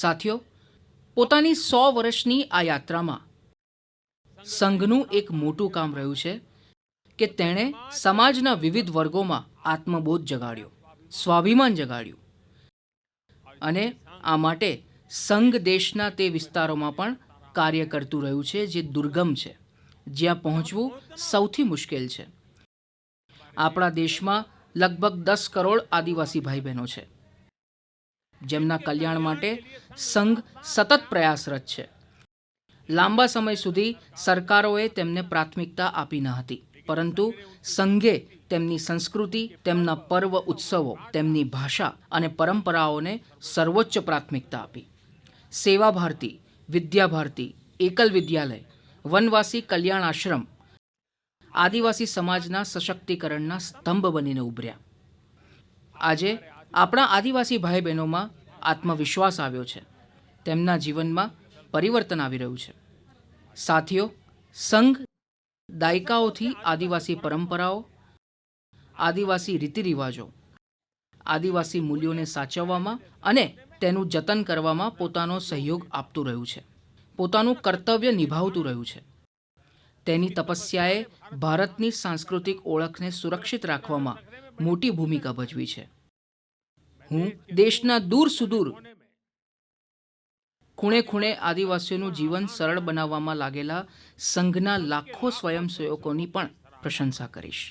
સાથીઓ, પોતાની સો વર્ષની આ યાત્રામાં સંઘનું એક મોટું કામ રહ્યું છે કે તેણે સમાજના વિવિધ વર્ગોમાં આત્મબોધ જગાડ્યો, સ્વાભિમાન જગાડ્યું અને આ માટે સંઘ દેશના તે વિસ્તારોમાં પણ કાર્ય કરતું રહ્યું છે જે દુર્ગમ છે, જ્યાં પહોંચવું સૌથી મુશ્કેલ છે. આપણા દેશમાં લગભગ દસ કરોડ આદિવાસી ભાઈ બહેનો છે. જેમના કલ્યાણ માટે સંઘ સતત પ્રયાસરત છે. લાંબા સમય સુધી સરકારોએ તેમને પ્રાથમિકતા આપી ન હતી, પરંતુ સંઘે તેમની સંસ્કૃતિ, તેમના પર્વ ઉત્સવો, તેમની ભાષા અને પરંપરાઓને સર્વોચ્ચ પ્રાથમિકતા આપી. સેવા ભારતી, વિદ્યા ભારતી, એકલ વિદ્યાલય, વનવાસી કલ્યાણ આશ્રમ, આદિવાસી સમાજના સશક્તિકરણના સ્તંભ બનીને ઉભર્યા. આજે આપણા આદિવાસી ભાઈ બહેનોમાં આત્મવિશ્વાસ આવ્યો છે. તેમના જીવનમાં પરિવર્તન આવી રહ્યું છે. સાથીઓ, સંઘ દાયકાઓથી આદિવાસી પરંપરાઓ, આદિવાસી રીતિરિવાજો, આદિવાસી મૂલ્યોને સાચવવામાં અને તેનું જતન કરવામાં પોતાનો સહયોગ આપતું રહ્યું છે. પોતાનું કર્તવ્ય નિભાવતું રહ્યું છે. તેની તપસ્યાએ ભારતની સાંસ્કૃતિક ઓળખને સુરક્ષિત રાખવામાં મોટી ભૂમિકા ભજવી છે. હું દેશના દૂર સુદૂર ખૂણે ખૂણે આદિવાસીઓનું જીવન સરળ બનાવવામાં લાગેલા સંઘના લાખો સ્વયંસેવકોની પણ પ્રશંસા કરીશ.